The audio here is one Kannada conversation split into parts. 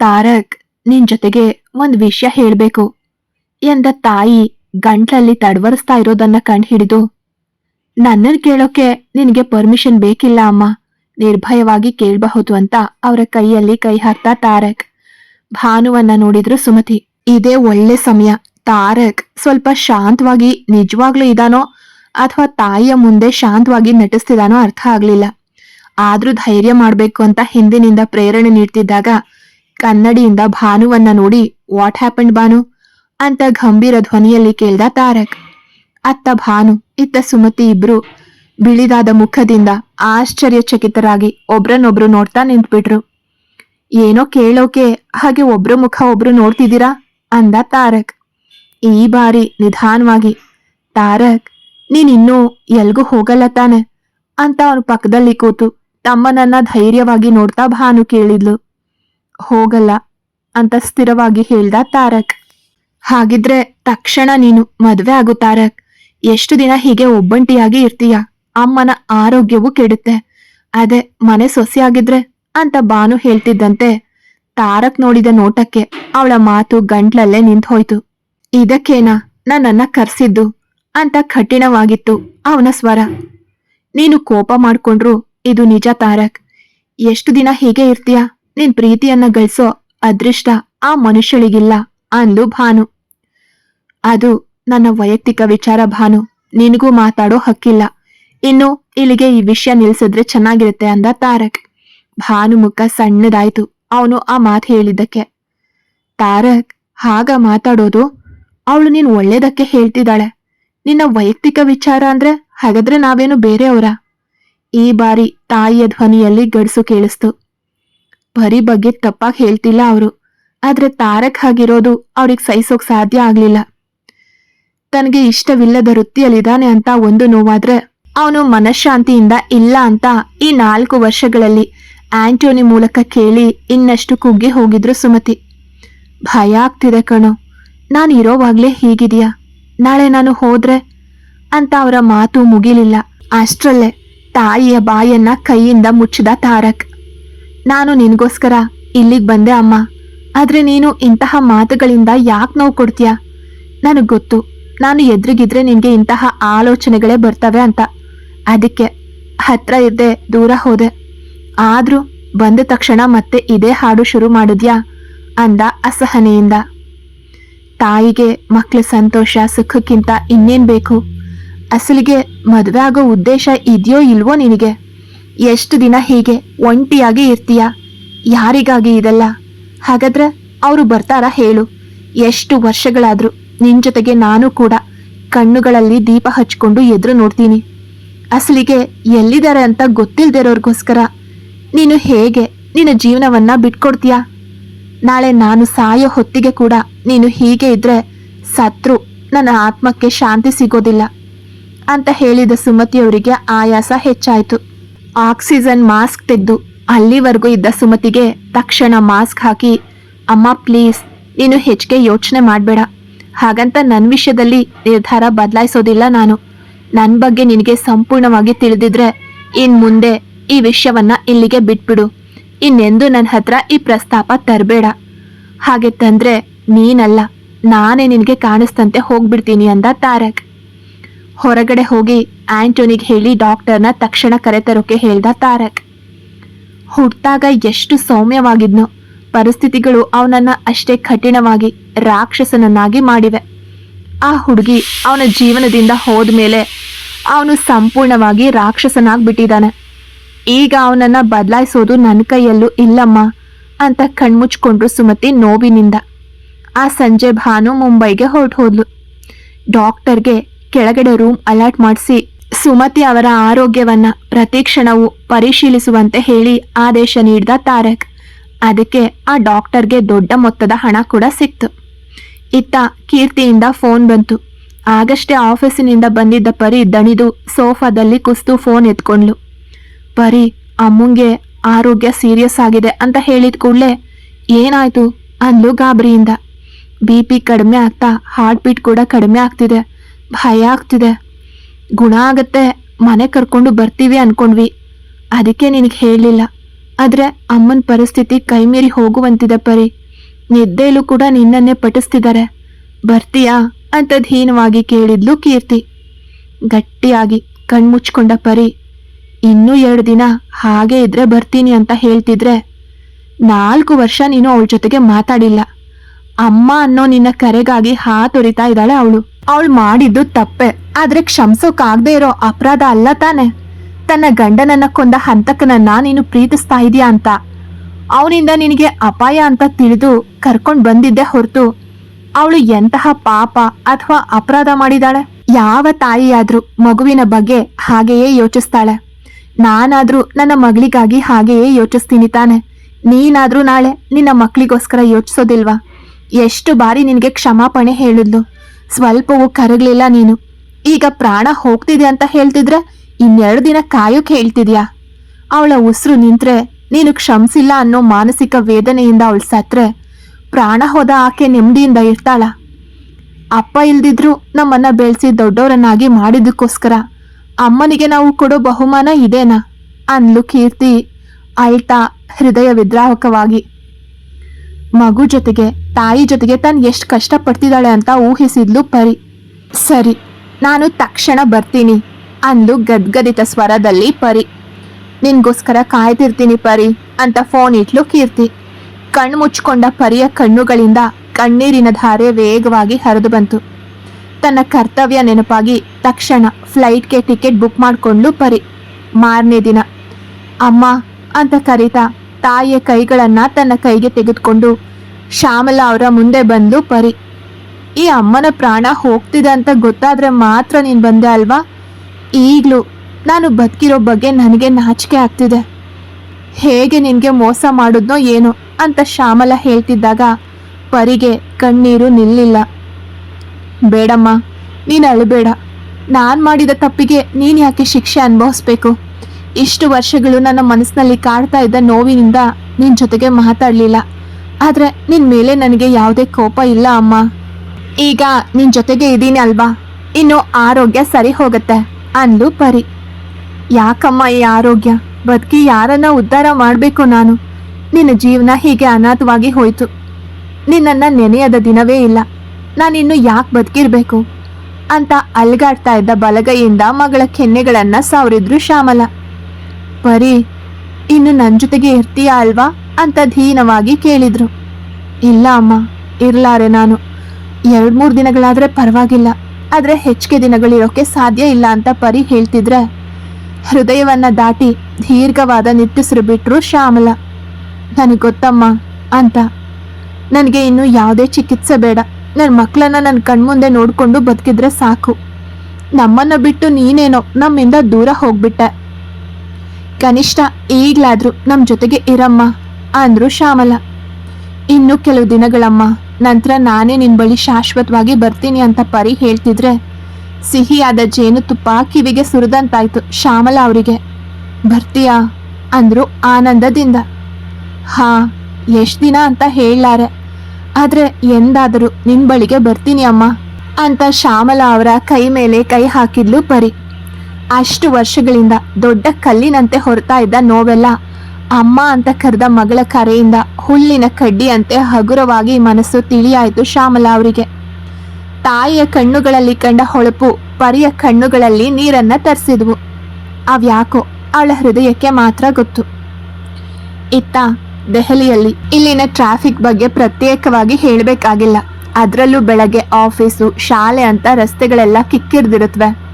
ತಾರಕ್ ನಿನ್ ಜೊತೆಗೆ ಒಂದ್ ವಿಷಯ ಹೇಳ್ಬೇಕು. ಎಂದ ತಾಯಿ ಗಂಟ್ಲಲ್ಲಿ ತಡವರಿಸ್ತಾ ಇರೋದನ್ನ ಕಂಡು ಹಿಡಿದು ನನ್ನನ್ ಕೇಳೋಕೆ ನಿನಗೆ ಪರ್ಮಿಷನ್ ಬೇಕಿಲ್ಲ ಅಮ್ಮ. ನಿರ್ಭಯವಾಗಿ ಕೇಳಬಹುದು ಅಂತ ಅವರ ಕೈಯಲ್ಲಿ ಕೈ ಹಾಕ್ತಾ ತಾರಕ್. ಭಾನುವನ್ನ ನೋಡಿದ್ರು ಸುಮತಿ, ಇದೇ ಒಳ್ಳೆ ಸಮಯ. ತಾರಕ್ ಸ್ವಲ್ಪ ಶಾಂತವಾಗಿ ನಿಜವಾಗ್ಲೂ ಇದಾನೋ? ಅಥವಾ ತಾಯಿಯ ಮುಂದೆ ಶಾಂತವಾಗಿ ನಟಿಸ್ತಿದಾನೋ ಅರ್ಥ ಆಗ್ಲಿಲ್ಲ. ಆದ್ರೂ ಧೈರ್ಯ ಮಾಡ್ಬೇಕು ಅಂತ ಹಿಂದಿನಿಂದ ಪ್ರೇರಣೆ ನೀಡ್ತಿದ್ದಾಗ ಕನ್ನಡಿಯಿಂದ ಭಾನುವನ್ನ ನೋಡಿ ವಾಟ್ ಹ್ಯಾಪಂಡ್ ಭಾನು? ಅಂತ ಗಂಭೀರ ಧ್ವನಿಯಲ್ಲಿ ಕೇಳ್ದ ತಾರಕ್. ಅತ್ತ ಭಾನು, ಇತ್ತ ಸುಮತಿ ಇಬ್ರು ಬಿಳಿದಾದ ಮುಖದಿಂದ ಆಶ್ಚರ್ಯಚಕಿತರಾಗಿ ಒಬ್ರನ್ನೊಬ್ರು ನೋಡ್ತಾ ನಿಂತ್ಬಿಟ್ರು. ಏನೋ ಕೇಳೋಕೆ, ಹಾಗೆ ಒಬ್ರು ಮುಖ ಒಬ್ರು ನೋಡ್ತಿದ್ದೀರಾ? ಅಂದ ತಾರಕ್. ಈ ಬಾರಿ ನಿಧಾನವಾಗಿ, ತಾರಕ್ ನೀನಿನ್ನೂ ಎಲ್ಗೂ ಹೋಗಲ್ಲ ತಾನೆ? ಅಂತ ಅವನು ಪಕ್ಕದಲ್ಲಿ ಕೂತು ತಮ್ಮನನ್ನ ಧೈರ್ಯವಾಗಿ ನೋಡ್ತಾ ಭಾನು ಕೇಳಿದ್ಲು. ಹೋಗಲ್ಲ ಅಂತ ಸ್ಥಿರವಾಗಿ ಹೇಳ್ದ ತಾರಕ್. ಹಾಗಿದ್ರೆ ತಕ್ಷಣ ನೀನು ಮದ್ವೆ ಆಗು ತಾರಕ್. ಎಷ್ಟು ದಿನ ಹೀಗೆ ಒಬ್ಬಂಟಿಯಾಗಿ ಇರ್ತೀಯ? ಅಮ್ಮನ ಆರೋಗ್ಯವೂ ಕೆಡುತ್ತೆ. ಅದೇ ಮನೆ ಸೊಸೆಯಾಗಿದ್ರೆ ಅಂತ ಬಾನು ಹೇಳ್ತಿದ್ದಂತೆ ತಾರಕ್ ನೋಡಿದ ನೋಟಕ್ಕೆ ಅವಳ ಮಾತು ಗಂಟ್ಲಲ್ಲೇ ನಿಂತು ಹೋಯ್ತು ಇದಕ್ಕೇನಾ? ನನ್ನನ್ನ ಕರ್ಸಿದ್ದು ಅಂತ ಕಠಿಣವಾಗಿತ್ತು ಅವನ ಸ್ವರ. ನೀನು ಕೋಪ ಮಾಡ್ಕೊಂಡ್ರು ಇದು ನಿಜ ತಾರಕ್. ಎಷ್ಟು ದಿನ ಹೀಗೆ ಇರ್ತೀಯ? ನಿನ್ ಪ್ರೀತಿಯನ್ನ ಗಳಿಸೋ ಅದೃಷ್ಟ ಆ ಮನುಷ್ಯಳಿಗಿಲ್ಲ ಅಂದು ಭಾನು. ಅದು ನನ್ನ ವೈಯಕ್ತಿಕ ವಿಚಾರ ಭಾನು. ನಿನಗೂ ಮಾತಾಡೋ ಹಕ್ಕಿಲ್ಲ. ಇನ್ನು ಇಲ್ಲಿಗೆ ಈ ವಿಷಯ ನಿಲ್ಸಿದ್ರೆ ಚೆನ್ನಾಗಿರುತ್ತೆ ಅಂದ ತಾರಕ್. ಭಾನು ಮುಖ ಸಣ್ಣದಾಯ್ತು. ಅವನು ಆ ಮಾತು ಹೇಳಿದ್ದಕ್ಕೆ. ತಾರಕ್, ಹಾಗ ಮಾತಾಡೋದು? ಅವಳು ನೀನ್ ಒಳ್ಳೇದಕ್ಕೆ ಹೇಳ್ತಿದ್ದಾಳೆ. ನಿನ್ನ ವೈಯಕ್ತಿಕ ವಿಚಾರ ಅಂದ್ರೆ ಹಾಗಾದ್ರೆ ನಾವೇನು ಬೇರೆಯವರ? ಈ ಬಾರಿ ತಾಯಿಯ ಧ್ವನಿಯಲ್ಲಿ ಗಡ್ಸು ಕೇಳಿಸ್ತು. ಬರೀ ಬಗ್ಗೆ ತಪ್ಪಾಗ್ ಹೇಳ್ತಿಲ್ಲ ಅವರು. ಆದ್ರೆ ತಾರಕ್ ಹಾಗಿರೋದು ಅವ್ರಿಗೆ ಸಹಿಸೋಕ್ ಸಾಧ್ಯ ಆಗ್ಲಿಲ್ಲ. ತನಗೆ ಇಷ್ಟವಿಲ್ಲದ ವೃತ್ತಿಯಲ್ಲಿದ್ದಾನೆ ಅಂತ ಒಂದು ನೋವಾದ್ರೆ ಅವನು ಮನಃಶಾಂತಿಯಿಂದ ಇಲ್ಲ ಅಂತ ಈ ನಾಲ್ಕು ವರ್ಷಗಳಲ್ಲಿ ಆಂಟೋನಿ ಮೂಲಕ ಕೇಳಿ ಇನ್ನಷ್ಟು ಕುಗ್ಗಿ ಹೋಗಿದ್ರು ಸುಮತಿ. ಭಯ ಆಗ್ತಿದೆ ಕಣೋ. ನಾನು ಇರೋವಾಗ್ಲೇ ಹೀಗಿದೆಯಾ? ನಾಳೆ ನಾನು ಹೋದ್ರೆ? ಅಂತ ಅವರ ಮಾತು ಮುಗಿಲಿಲ್ಲ. ಅಷ್ಟ್ರಲ್ಲೇ ತಾಯಿಯ ಬಾಯನ್ನ ಕೈಯಿಂದ ಮುಚ್ಚಿದ ತಾರಕ್. ನಾನು ನಿನ್ಗೋಸ್ಕರ ಇಲ್ಲಿಗೆ ಬಂದೆ ಅಮ್ಮ. ಆದ್ರೆ ನೀನು ಇಂತಹ ಮಾತುಗಳಿಂದ ಯಾಕೆ ನೋವು ಕೊಡ್ತೀಯ? ನನಗೆ ಗೊತ್ತು. ನಾನು ಎದುರಿಗಿದ್ರೆ ನಿನಗೆ ಇಂತಹ ಆಲೋಚನೆಗಳೇ ಬರ್ತವೆ ಅಂತ. ಅದಕ್ಕೆ ಹತ್ರ ಇದ್ದೆ, ದೂರ ಹೋದೆ. ಆದ್ರೂ ಬಂದ ತಕ್ಷಣ ಮತ್ತೆ ಇದೇ ಹಾಡು ಶುರು ಮಾಡಿದ್ಯಾ? ಅಂದ ಅಸಹನೆಯಿಂದ. ತಾಯಿಗೆ ಮಕ್ಕಳ ಸಂತೋಷ, ಸುಖಕ್ಕಿಂತ ಇನ್ನೇನ್ ಬೇಕು? ಅಸಲಿಗೆ ಮದುವೆ ಆಗೋ ಉದ್ದೇಶ ಇದೆಯೋ ಇಲ್ವೋ ನಿನಗೆ? ಎಷ್ಟು ದಿನ ಹೀಗೆ ಒಂಟಿಯಾಗಿ ಇರ್ತೀಯ? ಯಾರಿಗಾಗಿ ಇದೆಲ್ಲ? ಹಾಗಾದ್ರೆ ಅವರು ಬರ್ತಾರಾ ಹೇಳು. ಎಷ್ಟು ವರ್ಷಗಳಾದ್ರೂ ನಿನ್ ಜೊತೆಗೆ ನಾನು ಕೂಡ ಕಣ್ಣುಗಳಲ್ಲಿ ದೀಪ ಹಚ್ಕೊಂಡು ಎದುರು ನೋಡ್ತೀನಿ. ಅಸಲಿಗೆ ಎಲ್ಲಿದ್ದಾರೆ ಅಂತ ಗೊತ್ತಿಲ್ದಿರೋರ್ಗೋಸ್ಕರ ನೀನು ಹೇಗೆ ನಿನ್ನ ಜೀವನವನ್ನ ಬಿಟ್ಕೊಡ್ತೀಯಾ? ನಾಳೆ ನಾನು ಸಾಯೋ ಹೊತ್ತಿಗೆ ಕೂಡ ನೀನು ಹೀಗೆ ಇದ್ರೆ ಸತ್ರು ನನ್ನ ಆತ್ಮಕ್ಕೆ ಶಾಂತಿ ಸಿಗೋದಿಲ್ಲ ಅಂತ ಹೇಳಿದ ಸುಮತಿಯವರಿಗೆ ಆಯಾಸ ಹೆಚ್ಚಾಯ್ತು. ಆಕ್ಸಿಜನ್ ಮಾಸ್ಕ್ ತೆಗೆದು ಅಲ್ಲಿವರೆಗೂ ಇದ್ದ ಸುಮತಿಗೆ ತಕ್ಷಣ ಮಾಸ್ಕ್ ಹಾಕಿ, ಅಮ್ಮ, ಪ್ಲೀಸ್, ನೀನು ಹೆಚ್ಚಿಗೆ ಯೋಚನೆ ಮಾಡಬೇಡ. ಹಾಗಂತ ನನ್ನ ವಿಷಯದಲ್ಲಿ ನಿರ್ಧಾರ ಬದಲಾಯಿಸೋದಿಲ್ಲ ನಾನು. ನನ್ನ ಬಗ್ಗೆ ನಿನಗೆ ಸಂಪೂರ್ಣವಾಗಿ ತಿಳಿದಿದ್ರೆ ಇನ್ ಮುಂದೆ ಈ ವಿಷಯವನ್ನ ಇಲ್ಲಿಗೆ ಬಿಟ್ಬಿಡು. ಇನ್ನೆಂದು ನನ್ನ ಹತ್ರ ಈ ಪ್ರಸ್ತಾಪ ತರಬೇಡ. ಹಾಗೆ ತಂದ್ರೆ ನೀನಲ್ಲ, ನಾನೇ ನಿನಗೆ ಕಾಣಿಸ್ತಂತೆ ಹೋಗ್ಬಿಡ್ತೀನಿ ಅಂದ ತಾರಕ್. ಹೊರಗಡೆ ಹೋಗಿ ಆಂಟೋನಿಗೆ ಹೇಳಿ ಡಾಕ್ಟರ್ನ ತಕ್ಷಣ ಕರೆತರೋಕೆ ಹೇಳ್ದ ತಾರಕ್. ಹುಟ್ಟಾಗ ಎಷ್ಟು ಸೌಮ್ಯವಾಗಿದ್ನೋ, ಪರಿಸ್ಥಿತಿಗಳು ಅವನನ್ನ ಅಷ್ಟೇ ಕಠಿಣವಾಗಿ ರಾಕ್ಷಸನನ್ನಾಗಿ ಮಾಡಿವೆ. ಆ ಹುಡುಗಿ ಅವನ ಜೀವನದಿಂದ ಹೋದ ಮೇಲೆ ಅವನು ಸಂಪೂರ್ಣವಾಗಿ ರಾಕ್ಷಸನಾಗ್ಬಿಟ್ಟಿದ್ದಾನೆ. ಈಗ ಅವನನ್ನ ಬದಲಾಯಿಸೋದು ನನ್ನ ಕೈಯಲ್ಲೂ ಇಲ್ಲಮ್ಮ ಅಂತ ಕಣ್ಮುಚ್ಕೊಂಡ್ರು ಸುಮತಿ ನೋವಿನಿಂದ. ಆ ಸಂಜೆ ಭಾನು ಮುಂಬೈಗೆ ಹೊರಟು ಹೋದ್ಲು ಡಾಕ್ಟರ್ಗೆ ಕೆಳಗಡೆ ರೂಮ್ ಅಲರ್ಟ್ ಮಾಡಿಸಿ. ಸುಮತಿ ಅವರ ಆರೋಗ್ಯವನ್ನ ಪ್ರತಿ ಕ್ಷಣವೂ ಪರಿಶೀಲಿಸುವಂತೆ ಹೇಳಿ ಆದೇಶ ನೀಡಿದ ತಾರಕ್. ಅದಕ್ಕೆ ಆ ಡಾಕ್ಟರ್ಗೆ ದೊಡ್ಡ ಮೊತ್ತದ ಹಣ ಕೂಡ ಸಿಕ್ತು. ಇತ್ತ ಕೀರ್ತಿಯಿಂದ ಫೋನ್ ಬಂತು. ಆಗಷ್ಟೇ ಆಫೀಸಿನಿಂದ ಬಂದಿದ್ದ ಪರಿ ದಣಿದು ಸೋಫಾದಲ್ಲಿ ಕುಸ್ತು ಫೋನ್ ಎತ್ಕೊಂಡ್ಲು. ಪರಿ, ಅಮ್ಮಂಗೆ ಆರೋಗ್ಯ ಸೀರಿಯಸ್ ಆಗಿದೆ ಅಂತ ಹೇಳಿದ ಕೂಡಲೇ, ಏನಾಯ್ತು? ಅಂದ್ಲು ಗಾಬರಿಯಿಂದ. ಬಿ ಪಿ ಕಡಿಮೆ ಆಗ್ತಾ ಹಾರ್ಟ್ ಬೀಟ್ ಕೂಡ ಕಡಿಮೆ ಆಗ್ತಿದೆ. ಭಯ ಆಗ್ತಿದೆ. ಗುಣ ಆಗತ್ತೆ, ಮನೆ ಕರ್ಕೊಂಡು ಬರ್ತೀವಿ ಅನ್ಕೊಂಡ್ವಿ. ಅದಕ್ಕೆ ನಿನಗೆ ಹೇಳಲಿಲ್ಲ. ಆದರೆ ಅಮ್ಮನ ಪರಿಸ್ಥಿತಿ ಕೈಮೀರಿ ಹೋಗುವಂತಿದೆ ಪರಿ. ನಿದ್ದೆಯಲ್ಲೂ ಕೂಡ ನಿನ್ನನ್ನೇ ಪಟಿಸ್ತಿದ್ದಾರೆ ಬರ್ತೀಯಾ ಅಂತ ಧೀನವಾಗಿ ಕೇಳಿದ್ಲು ಕೀರ್ತಿ. ಗಟ್ಟಿಯಾಗಿ ಕಣ್ಮುಚ್ಕೊಂಡ ಪರಿ, ಇನ್ನೂ ಎರಡು ದಿನ ಹಾಗೆ ಇದ್ರೆ ಬರ್ತೀನಿ ಅಂತ ಹೇಳ್ತಿದ್ರೆ ನಾಲ್ಕು ವರ್ಷ ನೀನು ಅವಳ ಜೊತೆಗೆ ಮಾತಾಡಿಲ್ಲ. ಅಮ್ಮ ಅನ್ನೋ ನಿನ್ನ ಕರೆಗಾಗಿ ಹಾತೊರಿತಾ ಇದ್ದಾಳೆ ಅವಳು. ಅವಳು ಮಾಡಿದ್ದು ತಪ್ಪೆ. ಆದ್ರೆ ಕ್ಷಮಿಸೋಕಾಗ್ದೇ ಇರೋ ಅಪರಾಧ ಅಲ್ಲ ತಾನೆ. ತನ್ನ ಗಂಡನನ್ನ ಕೊಂದ ಹಂತಕನನ್ನ ನೀನು ಪ್ರೀತಿಸ್ತಾ ಇದೀಯಾ ಅಂತ. ಅವನಿಂದ ನಿನಗೆ ಅಪಾಯ ಅಂತ ತಿಳಿದು ಕರ್ಕೊಂಡು ಬಂದಿದ್ದೆ ಹೊರತು ಅವಳು ಎಂತಹ ಪಾಪ ಅಥವಾ ಅಪರಾಧ ಮಾಡಿದಾಳೆ ಯಾವ ತಾಯಿಯಾದ್ರೂ ಮಗುವಿನ ಬಗ್ಗೆ ಹಾಗೆಯೇ ಯೋಚಿಸ್ತಾಳೆ. ನಾನಾದ್ರೂ ನನ್ನ ಮಗಳಿಗಾಗಿ ಹಾಗೆಯೇ ಯೋಚಿಸ್ತೀನಿ ತಾನೆ. ನೀನಾದ್ರೂ ನಾಳೆ ನಿನ್ನ ಮಕ್ಕಳಿಗೋಸ್ಕರ ಯೋಚಿಸೋದಿಲ್ವಾ? ಎಷ್ಟು ಬಾರಿ ನಿನಗೆ ಕ್ಷಮಾಪಣೆ ಹೇಳಿದ್ಲು? ಸ್ವಲ್ಪವೂ ಕರಗಲಿಲ್ಲ ನೀನು. ಈಗ ಪ್ರಾಣ ಹೋಗ್ತಿದೆ ಅಂತ ಹೇಳ್ತಿದ್ರೆ ಇನ್ನೆರಡು ದಿನ ಕಾಯೋಕೆ ಹೇಳ್ತಿದ್ಯಾ? ಅವಳ ಉಸಿರು ನಿಂತ್ರೆ, ನೀನು ಕ್ಷಮಿಸಿಲ್ಲ ಅನ್ನೋ ಮಾನಸಿಕ ವೇದನೆಯಿಂದ ಅವಳು ಸತ್ರೆ. ಪ್ರಾಣ ಹೋದ ಆಕೆ ನೆಮ್ಮದಿಯಿಂದ ಇರ್ತಾಳ. ಅಪ್ಪ ಇಲ್ದಿದ್ರು ನಮ್ಮನ್ನ ಬೆಳೆಸಿ ದೊಡ್ಡವರನ್ನಾಗಿ ಮಾಡಿದ್ದಕ್ಕೋಸ್ಕರ ಅಮ್ಮನಿಗೆ ನಾವು ಕೊಡೋ ಬಹುಮಾನ ಇದೇನಾ? ಅನ್ಲು ಕೀರ್ತಿ, ಅಳ್ತಾ ಹೃದಯ ವಿದ್ರಾವಕವಾಗಿ ಮಗು ಜೊತೆಗೆ, ತಾಯಿ ಜೊತೆಗೆ ತಾನು ಎಷ್ಟು ಕಷ್ಟಪಡ್ತಿದ್ದಾಳೆ ಅಂತ ಊಹಿಸಿದ್ಲು ಪರಿ. ಸರಿ, ನಾನು ತಕ್ಷಣ ಬರ್ತೀನಿ, ಅಂದು ಗದ್ಗದಿತ ಸ್ವರದಲ್ಲಿ ಪರಿ. ನಿನ್ಗೋಸ್ಕರ ಕಾಯ್ತಿರ್ತೀನಿ ಪರಿ, ಅಂತ ಫೋನ್ ಇಟ್ಲು ಕೀರ್ತಿ. ಕಣ್ಣು ಮುಚ್ಕೊಂಡ ಪರಿಯ ಕಣ್ಣುಗಳಿಂದ ಕಣ್ಣೀರಿನ ಧಾರೆ ವೇಗವಾಗಿ ಹರಿದು ಬಂತು. ತನ್ನ ಕರ್ತವ್ಯ ನೆನಪಾಗಿ ತಕ್ಷಣ ಫ್ಲೈಟ್ಗೆ ಟಿಕೆಟ್ ಬುಕ್ ಮಾಡಿಕೊಂಡು ಪರಿ. ಮಾರನೇ ದಿನ, ಅಮ್ಮ, ಅಂತ ಕರೀತಾ ತಾಯಿಯ ಕೈಗಳನ್ನ ತನ್ನ ಕೈಗೆ ತೆಗೆದುಕೊಂಡು ಶ್ಯಾಮಲ ಅವರ ಮುಂದೆ ಬಂದು ಪರಿ, ಈ ಅಮ್ಮನ ಪ್ರಾಣ ಹೋಗ್ತಿದೆ ಅಂತ ಗೊತ್ತಾದ್ರೆ ಮಾತ್ರ ನೀನು ಬಂದೆ ಅಲ್ವಾ? ಈಗಲೂ ನಾನು ಬದುಕಿರೋ ಬಗ್ಗೆ ನನಗೆ ನಾಚಿಕೆ ಆಗ್ತಿದೆ. ಹೇಗೆ ನಿನಗೆ ಮೋಸ ಮಾಡಿದ್ನೋ ಏನೋ ಅಂತ ಶ್ಯಾಮಲ ಹೇಳ್ತಿದ್ದಾಗ ಪರಿಗೆ ಕಣ್ಣೀರು ನಿಲ್ಲಿಲ್ಲ. ಬೇಡಮ್ಮ, ನೀನು ಅಳಬೇಡ. ನಾನು ಮಾಡಿದ ತಪ್ಪಿಗೆ ನೀನು ಯಾಕೆ ಶಿಕ್ಷೆ ಅನುಭವಿಸ್ಬೇಕು? ಇಷ್ಟು ವರ್ಷಗಳು ನನ್ನ ಮನಸ್ಸಿನಲ್ಲಿ ಕಾಡ್ತಾ ಇದ್ದ ನೋವಿನಿಂದ ನಿನ್ನ ಜೊತೆಗೆ ಮಾತಾಡಲಿಲ್ಲ. ಆದರೆ ನಿನ್ನ ಮೇಲೆ ನನಗೆ ಯಾವುದೇ ಕೋಪ ಇಲ್ಲ ಅಮ್ಮ. ಈಗ ನಿನ್ನ ಜೊತೆಗೆ ಇದ್ದೀನಿ ಅಲ್ವಾ? ಇನ್ನು ಆರೋಗ್ಯ ಸರಿ ಹೋಗುತ್ತೆ ಅಂದು ಪರಿ. ಯಾಕಮ್ಮ ಈ ಆರೋಗ್ಯ? ಬದುಕಿ ಯಾರನ್ನ ಉದ್ಧಾರ ಮಾಡಬೇಕು ನಾನು? ನಿನ್ನ ಜೀವನ ಹೀಗೆ ಅನಾಥವಾಗಿ ಹೋಯ್ತು. ನಿನ್ನನ್ನ ನೆನೆಯದ ದಿನವೇ ಇಲ್ಲ. ನಾನಿನ್ನು ಯಾಕೆ ಬದುಕಿರಬೇಕು? ಅಂತ ಅಲ್ಗಾಡ್ತಾ ಇದ್ದ ಬಲಗೈಯಿಂದ ಮಗಳ ಕೆನ್ನೆಗಳನ್ನ ಸಾವರಿದ್ರು ಶ್ಯಾಮಲ. ಪರಿ ಇನ್ನು ನನ್ನ ಜೊತೆಗೆ ಇರ್ತೀಯಾ ಅಲ್ವಾ ಅಂತ ಧೀನವಾಗಿ ಕೇಳಿದ್ರು. ಇಲ್ಲ ಅಮ್ಮ, ಇರ್ಲಾರೆ ನಾನು. ಎರಡು ಮೂರು ದಿನಗಳಾದರೆ ಪರವಾಗಿಲ್ಲ, ಆದರೆ ಹೆಚ್ಚಿಗೆ ದಿನಗಳಿರೋಕ್ಕೆ ಸಾಧ್ಯ ಇಲ್ಲ ಅಂತ ಪರಿ ಹೇಳ್ತಿದ್ರೆ, ಹೃದಯವನ್ನ ದಾಟಿ ದೀರ್ಘವಾದ ನಿಟ್ಟುಸಿರು ಬಿಟ್ರು ಶ್ಯಾಮಲ. ನನಗೆ ಗೊತ್ತಮ್ಮ ಅಂತ. ನನಗೆ ಇನ್ನು ಯಾವುದೇ ಚಿಕಿತ್ಸೆ ಬೇಡ. ನನ್ನ ಮಕ್ಕಳನ್ನ ನನ್ನ ಕಣ್ಮುಂದೆ ನೋಡಿಕೊಂಡು ಬದುಕಿದ್ರೆ ಸಾಕು. ನಮ್ಮನ್ನು ಬಿಟ್ಟು ನೀನೇನೋ ನಮ್ಮಿಂದ ದೂರ ಹೋಗ್ಬಿಟ್ಟೆ. ಕನಿಷ್ಠ ಈಗ್ಲಾದ್ರೂ ನಮ್ಮ ಜೊತೆಗೆ ಇರಮ್ಮ ಅಂದ್ರು ಶ್ಯಾಮಲ. ಇನ್ನು ಕೆಲವು ದಿನಗಳಮ್ಮ, ನಂತರ ನಾನೇ ನಿನ್ ಬಳಿ ಶಾಶ್ವತವಾಗಿ ಬರ್ತೀನಿ ಅಂತ ಪರಿ ಹೇಳ್ತಿದ್ರೆ ಸಿಹಿಯಾದ ಜೇನುತುಪ್ಪ ಕಿವಿಗೆ ಸುರಿದಂತಾಯ್ತು ಶ್ಯಾಮಲ ಅವರಿಗೆ. ಬರ್ತೀಯಾ? ಅಂದ್ರು ಆನಂದದಿಂದ. ಹಾ, ಎಷ್ಟು ದಿನ ಅಂತ ಹೇಳಲಾರೆ, ಆದ್ರೆ ಎಂದಾದರೂ ನಿನ್ ಬಳಿಗೆ ಬರ್ತೀನಿ ಅಮ್ಮ ಅಂತ ಶ್ಯಾಮಲ ಅವರ ಕೈ ಮೇಲೆ ಕೈ ಹಾಕಿದ್ಲು ಪರಿ. ಅಷ್ಟು ವರ್ಷಗಳಿಂದ ದೊಡ್ಡ ಕಲ್ಲಿನಂತೆ ಹೊರತಾ ಇದ್ದ ನೋವೆಲ್ಲ ಅಮ್ಮ ಅಂತ ಕರೆದ ಮಗಳ ಕರೆಯಿಂದ ಹುಲ್ಲಿನ ಕಡ್ಡಿಯಂತೆ ಹಗುರವಾಗಿ ಮನಸ್ಸು ತಿಳಿಯಾಯಿತು ಶ್ಯಾಮಲಾ ಅವರಿಗೆ. ತಾಯಿಯ ಕಣ್ಣುಗಳಲ್ಲಿ ಕಂಡ ಹೊಳಪು ಪರಿಯ ಕಣ್ಣುಗಳಲ್ಲಿ ನೀರನ್ನ ತರಿಸಿದ್ವು. ಅವ್ಯಾಕೋ ಅವಳ ಹೃದಯಕ್ಕೆ ಮಾತ್ರ ಗೊತ್ತು. ಇತ್ತ ದೆಹಲಿಯಲ್ಲಿ ಇಲ್ಲಿನ ಟ್ರಾಫಿಕ್ ಬಗ್ಗೆ ಪ್ರತ್ಯೇಕವಾಗಿ ಹೇಳಬೇಕಾಗಿಲ್ಲ. ಅದರಲ್ಲೂ ಬೆಳಗ್ಗೆ ಆಫೀಸು, ಶಾಲೆ ಅಂತ ರಸ್ತೆಗಳೆಲ್ಲ ಕಿಕ್ಕಿರ್ದಿರುತ್ತವೆ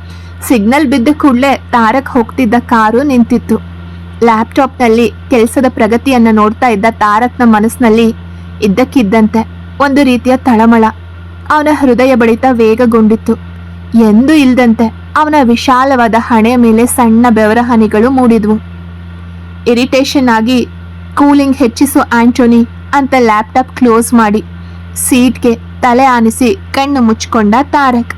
ಸಿಗ್ನಲ್ ಬಿದ್ದ ಕೂಡಲೇ ತಾರಕ್ ಹೋಗ್ತಿದ್ದ ಕಾರು ನಿಂತಿತ್ತು. ಲ್ಯಾಪ್ಟಾಪ್ನಲ್ಲಿ ಕೆಲಸದ ಪ್ರಗತಿಯನ್ನು ನೋಡ್ತಾ ಇದ್ದ ತಾರಕ್ನ ಮನಸ್ಸಿನಲ್ಲಿ ಇದ್ದಕ್ಕಿದ್ದಂತೆ ಒಂದು ರೀತಿಯ ತಳಮಳ. ಅವನ ಹೃದಯ ಬಡಿತ ವೇಗಗೊಂಡಿತ್ತು. ಎಂದೂ ಇಲ್ದಂತೆ ಅವನ ವಿಶಾಲವಾದ ಹಣೆಯ ಮೇಲೆ ಸಣ್ಣ ಬೆವರ ಹನಿಗಳು ಮೂಡಿದ್ವು. ಇರಿಟೇಷನ್ ಆಗಿ ಕೂಲಿಂಗ್ ಹೆಚ್ಚಿಸು ಆಂಟೋನಿ ಅಂತ ಲ್ಯಾಪ್ಟಾಪ್ ಕ್ಲೋಸ್ ಮಾಡಿ ಸೀಟ್ಗೆ ತಲೆ ಆನಿಸಿ ಕಣ್ಣು ಮುಚ್ಕೊಂಡ ತಾರಕ್.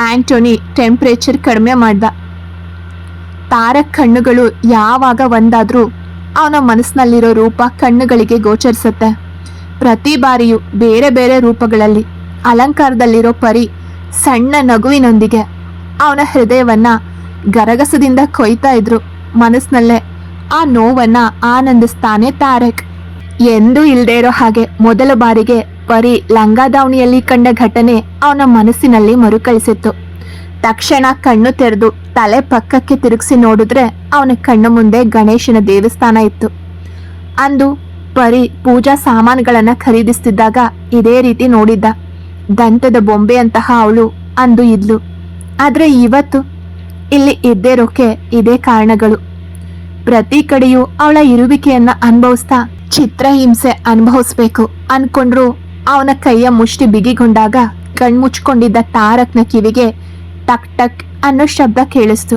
ಆಂಟೋನಿ ಟೆಂಪ್ರೇಚರ್ ಕಡಿಮೆ ಮಾಡ್ದ. ತಾರಕ್ ಕಣ್ಣುಗಳು ಯಾವಾಗ ಒಂದಾದ್ರೂ ಅವನ ಮನಸ್ಸಿನಲ್ಲಿರೋ ರೂಪ ಕಣ್ಣುಗಳಿಗೆ ಗೋಚರಿಸುತ್ತೆ. ಪ್ರತಿ ಬಾರಿಯೂ ಬೇರೆ ಬೇರೆ ರೂಪಗಳಲ್ಲಿ ಅಲಂಕಾರದಲ್ಲಿರೋ ಪರಿ ಸಣ್ಣ ನಗುವಿನೊಂದಿಗೆ ಅವನ ಹೃದಯವನ್ನ ಗರಗಸದಿಂದ ಕೊಯ್ತಾ ಇದ್ರು. ಮನಸ್ಸಿನಲ್ಲೇ ಆ ನೋವನ್ನ ಆನಂದಿಸ್ತಾನೆ ತಾರಕ್. ಎಂದೂ ಇಲ್ಲದೆ ಇರೋ ಹಾಗೆ ಮೊದಲ ಬಾರಿಗೆ ಪರಿ ಲಂಗಾದಾವಣಿಯಲ್ಲಿ ಕಂಡ ಘಟನೆ ಅವನ ಮನಸ್ಸಿನಲ್ಲಿ ಮರುಕಳಿಸಿತ್ತು. ತಕ್ಷಣ ಕಣ್ಣು ತೆರೆದು ತಲೆ ಪಕ್ಕಕ್ಕೆ ತಿರುಗಿಸಿ ನೋಡಿದ್ರೆ ಅವನ ಕಣ್ಣು ಮುಂದೆ ಗಣೇಶನ ದೇವಸ್ಥಾನ ಇತ್ತು. ಅಂದು ಪರಿ ಪೂಜಾ ಸಾಮಾನುಗಳನ್ನು ಖರೀದಿಸ್ತಿದ್ದಾಗ ಇದೇ ರೀತಿ ನೋಡಿದ್ದ. ದಂತದ ಬೊಂಬೆಯಂತಹ ಅವಳು ಅಂದು ಇದ್ಲು. ಆದರೆ ಇವತ್ತು ಇಲ್ಲಿ ಇದ್ದೇ ರೋಕೆ ಇದೇ ಕಾರಣಗಳು. ಪ್ರತಿ ಕಡೆಯೂ ಅವಳ ಇರುವಿಕೆಯನ್ನ ಅನುಭವಿಸ್ತಾ ಚಿತ್ರಹಿಂಸೆ ಅನುಭವಿಸ್ಬೇಕು ಅನ್ಕೊಂಡ್ರು ಅವನ ಕೈಯ ಮುಷ್ಟಿ ಬಿಗಿಗೊಂಡಾಗ ಕಣ್ಮುಚ್ಕೊಂಡಿದ್ದ ತಾರಕ್ನ ಕಿವಿಗೆ ಟಕ್ ಟಕ್ ಅನ್ನೋ ಶಬ್ದ ಕೇಳಿಸ್ತು.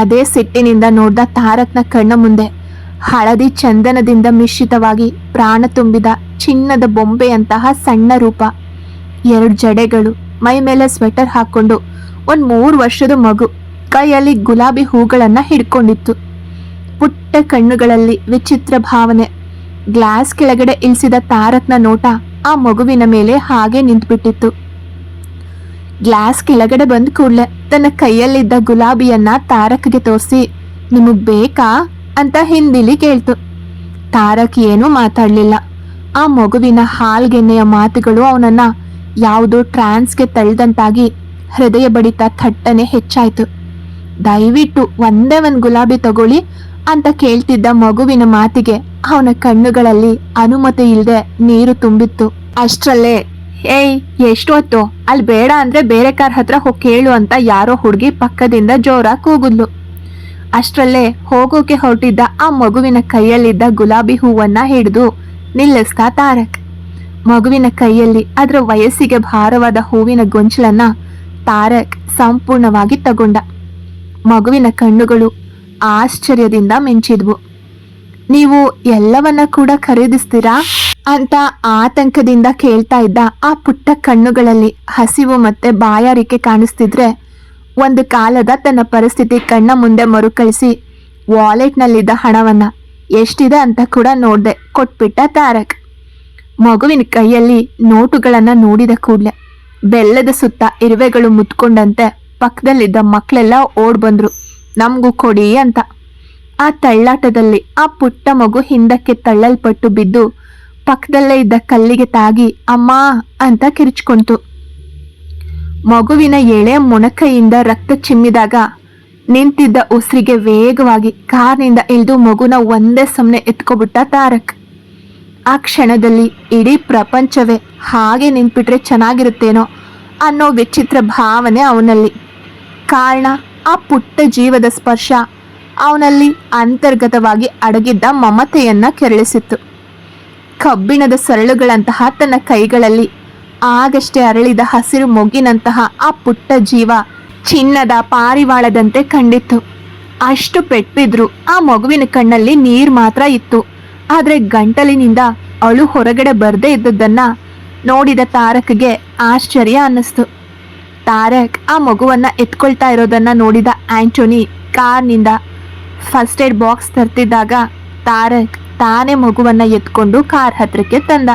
ಅದೇ ಸಿಟ್ಟಿನಿಂದ ನೋಡ್ದ ತಾರಕ್ನ ಕಣ್ಣ ಮುಂದೆ ಹಳದಿ ಚಂದನದಿಂದ ಮಿಶ್ರಿತವಾಗಿ ಪ್ರಾಣ ತುಂಬಿದ ಚಿನ್ನದ ಬೊಂಬೆಯಂತಹ ಸಣ್ಣ ರೂಪ. ಎರಡು ಜಡೆಗಳು, ಮೈ ಮೇಲೆ ಸ್ವೆಟರ್ ಹಾಕೊಂಡು ಒಂದು ಮೂರು ವರ್ಷದ ಮಗು, ಕೈಯಲ್ಲಿ ಗುಲಾಬಿ ಹೂಗಳನ್ನ ಹಿಡ್ಕೊಂಡಿತ್ತು. ಪುಟ್ಟ ಕಣ್ಣುಗಳಲ್ಲಿ ವಿಚಿತ್ರ ಭಾವನೆ. ಗ್ಲಾಸ್ ಕೆಳಗಡೆ ಇಳಿಸಿದ ತಾರಕ್ನ ನೋಟ ಆ ಮಗುವಿನ ಮೇಲೆ ಹಾಗೆ ನಿಂತ್ಬಿಟ್ಟಿತ್ತು. ಗ್ಲಾಸ್ ಕೆಳಗಡೆ ಬಂದ ಕೂಡ್ಲೆ ತನ್ನ ಕೈಯಲ್ಲಿದ್ದ ಗುಲಾಬಿಯನ್ನ ತಾರಕ್ಗೆ ತೋರಿಸಿ, ನಿಮಗ್ ಬೇಕಾ? ಅಂತ ಹಿಂದಿಲಿ ಕೇಳ್ತು. ತಾರಕ್ ಏನೂ ಮಾತಾಡ್ಲಿಲ್ಲ. ಆ ಮಗುವಿನ ಹಾಲ್ಗೆನ್ನೆಯ ಮಾತುಗಳು ಅವನನ್ನ ಯಾವುದೋ ಟ್ರಾನ್ಸ್ಗೆ ತಳ್ಳಿದಂತಾಗಿ ಹೃದಯ ಬಡಿತ ಥಟ್ಟನೆ ಹೆಚ್ಚಾಯ್ತು. ದಯವಿಟ್ಟು ಒಂದೇ ಒಂದ್ ಗುಲಾಬಿ ತಗೊಳ್ಳಿ ಅಂತ ಕೇಳ್ತಿದ್ದ ಮಗುವಿನ ಮಾತಿಗೆ ಅವನ ಕಣ್ಣುಗಳಲ್ಲಿ ಅನುಮತಿ ಇಲ್ಲದೆ ನೀರು ತುಂಬಿತ್ತು. ಅಷ್ಟರಲ್ಲೇ, ಏಯ್ ಎಷ್ಟು ಹೊತ್ತು ಅಲ್ಲಿ ಬೇಡ ಅಂದ್ರೆ ಬೇರೆ ಕಾರ್ ಹತ್ರ ಹೋಗಿ ಕೇಳು ಅಂತ ಯಾರೋ ಹುಡುಗಿ ಪಕ್ಕದಿಂದ ಜೋರ ಕೂಗುದ್ಲು. ಅಷ್ಟರಲ್ಲೇ ಹೋಗೋಕೆ ಹೊರಟಿದ್ದ ಆ ಮಗುವಿನ ಕೈಯಲ್ಲಿದ್ದ ಗುಲಾಬಿ ಹೂವನ್ನ ಹಿಡಿದು ನಿಲ್ಲಿಸ್ತಾ ತಾರಕ್. ಮಗುವಿನ ಕೈಯಲ್ಲಿ ಅದರ ವಯಸ್ಸಿಗೆ ಭಾರವಾದ ಹೂವಿನ ಗೊಂಚಲನ್ನ ತಾರಕ್ ಸಂಪೂರ್ಣವಾಗಿ ತಗೊಂಡ. ಮಗುವಿನ ಕಣ್ಣುಗಳು ಆಶ್ಚರ್ಯದಿಂದ ಮಿಂಚಿದ್ವು. ನೀವು ಎಲ್ಲವನ್ನ ಕೂಡ ಖರೀದಿಸ್ತೀರಾ? ಅಂತ ಆತಂಕದಿಂದ ಕೇಳ್ತಾ ಇದ್ದ ಆ ಪುಟ್ಟ ಕಣ್ಣುಗಳಲ್ಲಿ ಹಸಿವು ಮತ್ತೆ ಬಾಯಾರಿಕೆ ಕಾಣಿಸ್ತಿದ್ರೆ ಒಂದು ಕಾಲದ ತನ್ನ ಪರಿಸ್ಥಿತಿ ಕಣ್ಣ ಮುಂದೆ ಮರುಕಳಿಸಿ ವಾಲೆಟ್ನಲ್ಲಿದ್ದ ಹಣವನ್ನ ಎಷ್ಟಿದೆ ಅಂತ ಕೂಡ ನೋಡಿದೆ ಕೊಟ್ಬಿಟ್ಟ ತಾರಕ್. ಮಗುವಿನ ಕೈಯಲ್ಲಿ ನೋಟುಗಳನ್ನ ನೋಡಿದ ಕೂಡಲೇ ಬೆಲ್ಲದ ಸುತ್ತ ಇರುವೆಗಳು ಮುತ್ಕೊಂಡಂತೆ ಪಕ್ಕದಲ್ಲಿದ್ದ ಮಕ್ಕಳೆಲ್ಲ ಓಡ್ ಬಂದ್ರು ನಮಗೂ ಕೊಡಿ ಅಂತ. ಆ ತಳ್ಳಾಟದಲ್ಲಿ ಆ ಪುಟ್ಟ ಮಗು ಹಿಂದಕ್ಕೆ ತಳ್ಳಲ್ಪಟ್ಟು ಬಿದ್ದು ಪಕ್ಕದಲ್ಲೇ ಇದ್ದ ಕಲ್ಲಿಗೆ ತಾಗಿ, ಅಮ್ಮ ಅಂತ ಕಿರಿಚ್ಕೊಂತು. ಮಗುವಿನ ಎಳೆ ಮೊಣಕೈಯಿಂದ ರಕ್ತ ಚಿಮ್ಮಿದಾಗ ನಿಂತಿದ್ದ ಉಸಿರಿಗೆ ವೇಗವಾಗಿ ಕಾರ್ನಿಂದ ಇಳಿದು ಮಗುನ ಒಂದೇ ಸಮನೆ ಎತ್ಕೊಬಿಟ್ಟ ತಾರಕ್. ಆ ಕ್ಷಣದಲ್ಲಿ ಇಡೀ ಪ್ರಪಂಚವೇ ಹಾಗೆ ನಿಂತ್ಬಿಟ್ರೆ ಚೆನ್ನಾಗಿರುತ್ತೇನೋ ಅನ್ನೋ ವಿಚಿತ್ರ ಭಾವನೆ ಅವನಲ್ಲಿ. ಕಾರಣ, ಆ ಪುಟ್ಟ ಜೀವದ ಸ್ಪರ್ಶ ಅವನಲ್ಲಿ ಅಂತರ್ಗತವಾಗಿ ಅಡಗಿದ್ದ ಮಮತೆಯನ್ನ ಕೆರಳಿಸಿತ್ತು. ಕಬ್ಬಿಣದ ಸರಳುಗಳಂತಹ ತನ್ನ ಕೈಗಳಲ್ಲಿ ಆಗಷ್ಟೇ ಅರಳಿದ ಹಸಿರು ಮೊಗ್ಗಿನಂತಹ ಆ ಪುಟ್ಟ ಜೀವ ಚಿನ್ನದ ಪಾರಿವಾಳದಂತೆ ಕಂಡಿತ್ತು. ಅಷ್ಟು ಪೆಟ್ಟಿದ್ರು ಆ ಮಗುವಿನ ಕಣ್ಣಲ್ಲಿ ನೀರ್ ಮಾತ್ರ ಇತ್ತು. ಆದ್ರೆ ಗಂಟಲಿನಿಂದ ಅಳು ಹೊರಗಡೆ ಬರದೇ ಇದ್ದದ್ದನ್ನ ನೋಡಿದ ತಾರಕ್ಗೆ ಆಶ್ಚರ್ಯ ಅನ್ನಿಸ್ತು. ತಾರಕ್ ಆ ಮಗುವನ್ನ ಎತ್ಕೊಳ್ತಾ ಇರೋದನ್ನ ನೋಡಿದ ಆಂಟೋನಿ ಕಾರ್ನಿಂದ ಫಸ್ಟ್ ಏಡ್ ಬಾಕ್ಸ್ ತರ್ತಿದ್ದಾಗ ತಾರಕ್ ತಾನೇ ಮಗುವನ್ನ ಎತ್ಕೊಂಡು ಕಾರ್ ಹತ್ರಕ್ಕೆ ತಂದ.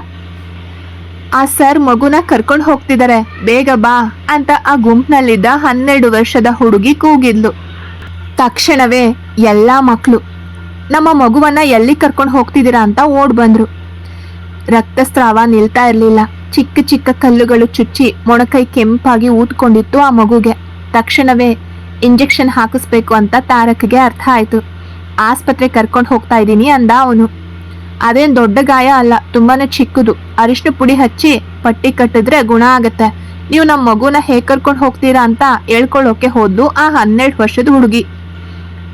ಆ ಸರ್ ಮಗುನ ಕರ್ಕೊಂಡು ಹೋಗ್ತಿದ್ದಾರೆ ಬೇಗ ಬಾ ಅಂತ ಆ ಗುಂಪಿನಲ್ಲಿದ್ದ ಹನ್ನೆರಡು ವರ್ಷದ ಹುಡುಗಿ ಕೂಗಿದ್ಲು. ತಕ್ಷಣವೇ ಎಲ್ಲಾ ಮಕ್ಕಳು ನಮ್ಮ ಮಗುವನ್ನ ಎಲ್ಲಿ ಕರ್ಕೊಂಡು ಹೋಗ್ತಿದ್ದೀರಾ ಅಂತ ಓಡ್ ಬಂದ್ರು. ರಕ್ತಸ್ರಾವ ನಿಲ್ತಾ ಇರಲಿಲ್ಲ, ಚಿಕ್ಕ ಚಿಕ್ಕ ಕಲ್ಲುಗಳು ಚುಚ್ಚಿ ಮೊಣಕೈ ಕೆಂಪಾಗಿ ಊದ್ಕೊಂಡಿತ್ತು ಆ ಮಗುಗೆ. ತಕ್ಷಣವೇ ಇಂಜೆಕ್ಷನ್ ಹಾಕಿಸ್ಬೇಕು ಅಂತ ತಾರಕ್ಗೆ ಅರ್ಥ ಆಯ್ತು. ಆಸ್ಪತ್ರೆ ಕರ್ಕೊಂಡು ಹೋಗ್ತಾ ಇದ್ದೀನಿ ಅಂದ ಅವನು. ಅದೇನು ದೊಡ್ಡ ಗಾಯ ಅಲ್ಲ, ತುಂಬಾನೇ ಚಿಕ್ಕದು. ಅರಿಶಿನ ಪುಡಿ ಹಚ್ಚಿ ಪಟ್ಟಿ ಕಟ್ಟಿದ್ರೆ ಗುಣ ಆಗತ್ತೆ. ನೀವು ನಮ್ಮ ಮಗುನ ಹೇಗೆ ಕರ್ಕೊಂಡು ಹೋಗ್ತೀರಾ ಅಂತ ಹೇಳ್ಕೊಳ್ಳೋಕೆ ಹೋದ್ಲು ಆ ಹನ್ನೆರಡು ವರ್ಷದ ಹುಡುಗಿ.